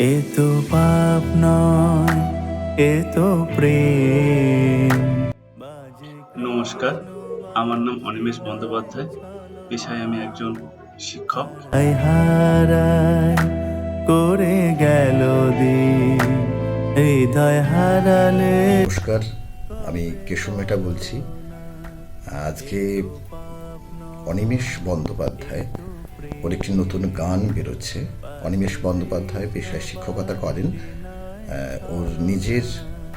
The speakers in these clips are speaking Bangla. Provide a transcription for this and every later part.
এ তো পাপ নয় এ তো প্রেম। বাজে নমস্কার আমার নাম অনিমেষ বন্দ্যোপাধ্যায়। পেশায় আমি একজন শিক্ষক। হারায় করে গেল দিন। হৃদয় হারালে। নমস্কার আমি কেশব মেটা বলছি। আজকে অনিমেষ বন্দ্যোপাধ্যায় ওর একটি নতুন গান বেরোচ্ছে। অনিমেষ বন্দ্যোপাধ্যায় পেশায় শিক্ষকতা করেন। ওর নিজের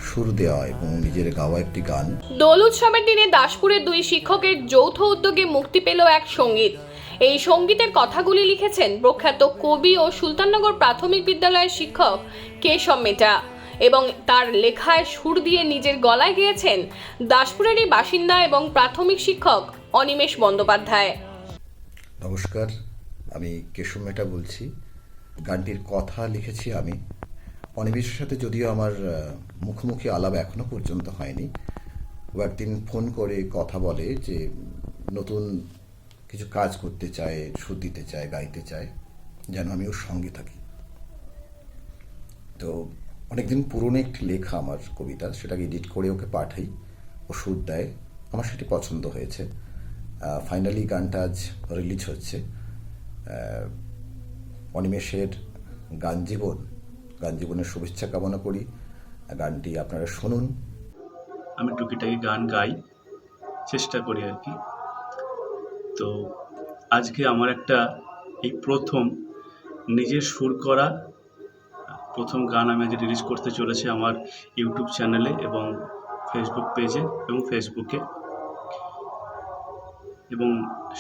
সুর দেওয়া এবং নিজের গাওয়া একটি গান। দোল উৎসবের দিনে দাসপুরের দুই শিক্ষকের যৌথ উদ্যোগে মুক্তি পেল এক সংগীত। এই সঙ্গীতের কথাগুলি লিখেছেন প্রখ্যাত কবি ও সুলতাননগর প্রাথমিক বিদ্যালয়ের শিক্ষক কেশব মেটা এবং তার লেখায় সুর দিয়ে নিজের গলায় গেয়েছেন দাসপুরেরই বাসিন্দা এবং প্রাথমিক শিক্ষক অনিমেষ বন্দ্যোপাধ্যায়। নমস্কার আমি কেশব মেটা বলছি। গানটির কথা লিখেছি আমি। অনিমেষের সাথে যদিও আমার মুখোমুখি আলাপ এখনও পর্যন্ত হয়নি। ও একদিন ফোন করে কথা বলে যে, নতুন কিছু কাজ করতে চায়, সুর দিতে চায়, গাইতে চায়, যেন আমি ওর সঙ্গে থাকি। তো অনেকদিন পুরনো একটি লেখা আমার কবিতা সেটাকে এডিট করে ওকে পাঠাই, ও সুর দেয়। আমার সেটি পছন্দ হয়েছে। ফাইনালি গানটা আজ রিলিজ হচ্ছে। অনিমেষের গান জীবন গান জীবনের শুভেচ্ছা কামনা করি। গানটি আপনারা শুনুন। আমি টুকিটাকি গান গাই, চেষ্টা করি আর কি। তো আজকে আমার একটা এই প্রথম নিজের সুর করা, প্রথম গান আমি আজ রিলিজ করতে চলেছি আমার ইউটিউব চ্যানেলে এবং ফেসবুক পেজে এবং ফেসবুকে এবং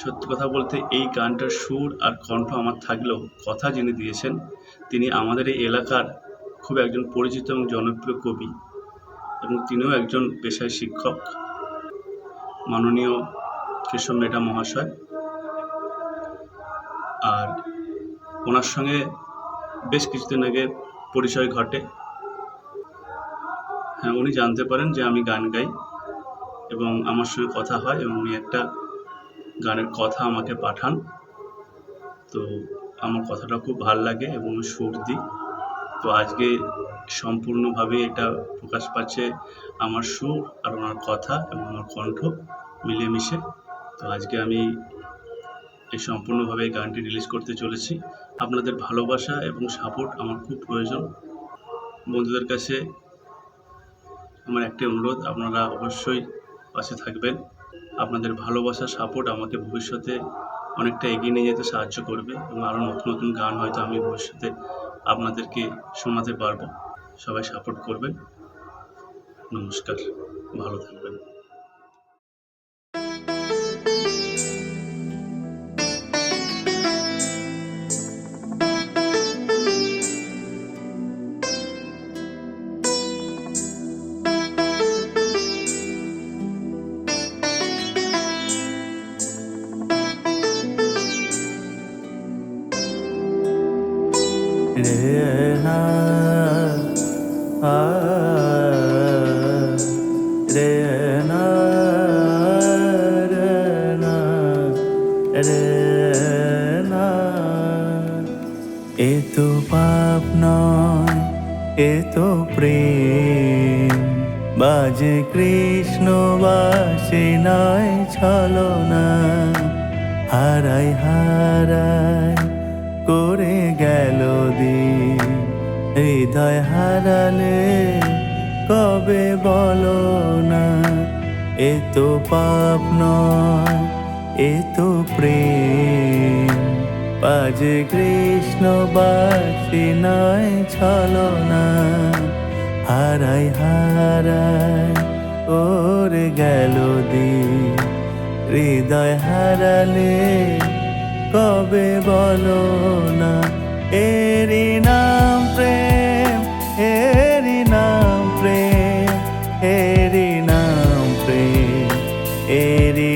সত্যি কথা বলতে এই গানটার সুর আর কণ্ঠ আমার থাকলেও কথা যিনি দিয়েছেন, তিনি আমাদের এই এলাকার খুব একজন পরিচিত এবং জনপ্রিয় কবি এবং তিনিও একজন পেশায় শিক্ষক। মাননীয় কেশব মেটা মহাশয়। আর ওনার সঙ্গে বেশ কিছুদিন আগে পরিচয় ঘটে। হ্যাঁ উনি জানতে পারেন যে আমি গান গাই এবং আমার সঙ্গে কথা হয় এবং উনি একটা গানের কথা আমাকে পাঠান। তো আমার কথাটা খুব ভালো লাগে এবং সুর দিই তো আজকে সম্পূর্ণভাবে এটা প্রকাশ পাচ্ছে আমার সুর আর ওনার কথা এবং আমার কণ্ঠ মিলেমিশে। তো আজকে আমি এই সম্পূর্ণভাবে এই গানটি রিলিজ করতে চলেছি। আপনাদের ভালোবাসা এবং সাপোর্ট আমার খুব প্রয়োজন। বন্ধুদের কাছে আমার একটি অনুরোধ, আপনারা অবশ্যই পাশে থাকবেন। আপনাদের ভালোবাসা সাপোর্ট আমাকে ভবিষ্যতে অনেকটা এগিয়ে নিয়ে যেতে সাহায্য করবে এবং আরও নতুন নতুন গান হয়তো আমি ভবিষ্যতে আপনাদেরকে শোনাতে পারব। সবাই সাপোর্ট করবেন। নমস্কার। ভালো থাকবেন। রে না রে না রে না। এ তো পাপ এ তো প্রেম। বাজে কৃষ্ণ, বাসে নয়, ছলো না। হারাই হারাই করে গেল দিন। হৃদয় হারালে কবে বলো না? এ তো পাপ নয়, এ তো প্রেম। বাজে কৃষ্ণ বাসি নয়, ছলো না। হারাই হারাই, ওরে গেল দিন। হৃদয় হারালে কবে বলো না? এরি নাম এরি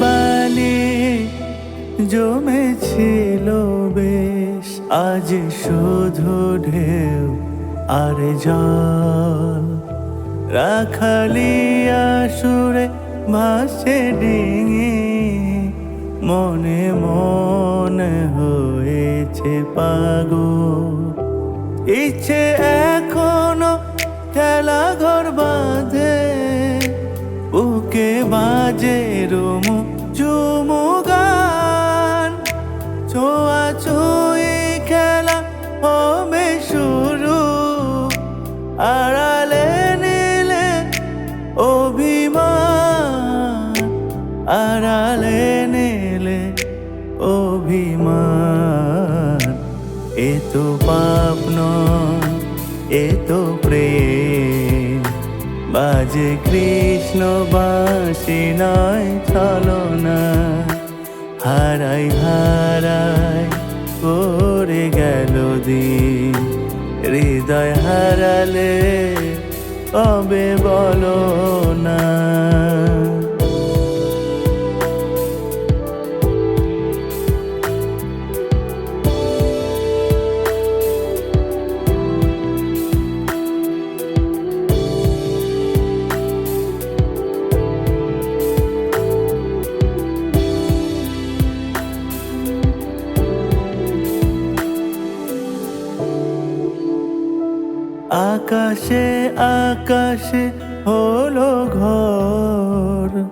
বালি, জমেছিল বেশ। আজ শুধু ঢেউ আর জল। রাখালিয়া সুরে ভাসে ডিঙি, মনে মনে হয়েছে পাগল। ইচ্ছে এখনও খেলা ঘর বাঁধে, বুকে বাজে রুমু আড়ালে নিলে অভিমান। এ তো পাপ নয়, এ তো প্রেম। বাজে কৃষ্ণ বাসি নয় চলো না হারাই হারাই করে গেল দিন। হৃদয় হারালে আকাশে আকাশে হলো ঘর।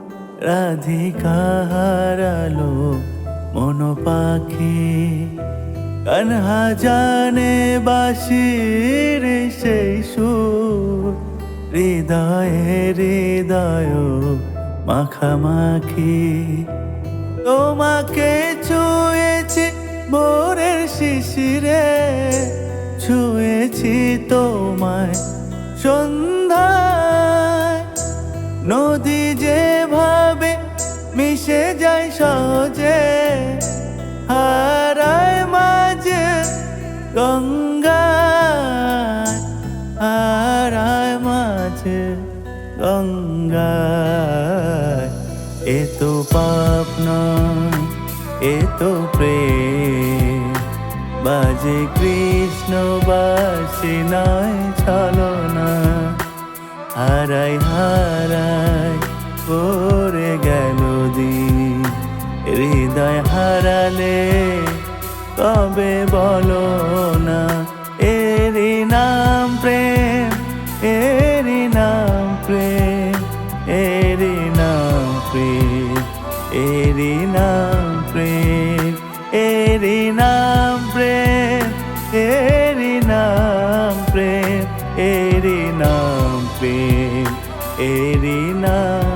রাধিকা হারালো মন পাখি। কানহা জানে বাসির সেই সুর। হৃদয়ে হৃদয় মাখামাখি। তোমাকে ছুঁয়েছি ভোরের শিশিরে। ছুঁয়েছি তোমায় সন্ধ্যায়। নদী যেভাবে মিশে যায় সহজে, হারায় মাঝে গঙ্গা হারায় মাঝে গঙ্গা এ তো পাপ নয়, এ তো প্রেম বাজে কৃষ্ণ বাসি নয়, চলো না। হারাই হারাই পরে গেল দিন। হৃদয় হারালে কবে বলো fin, Edinah.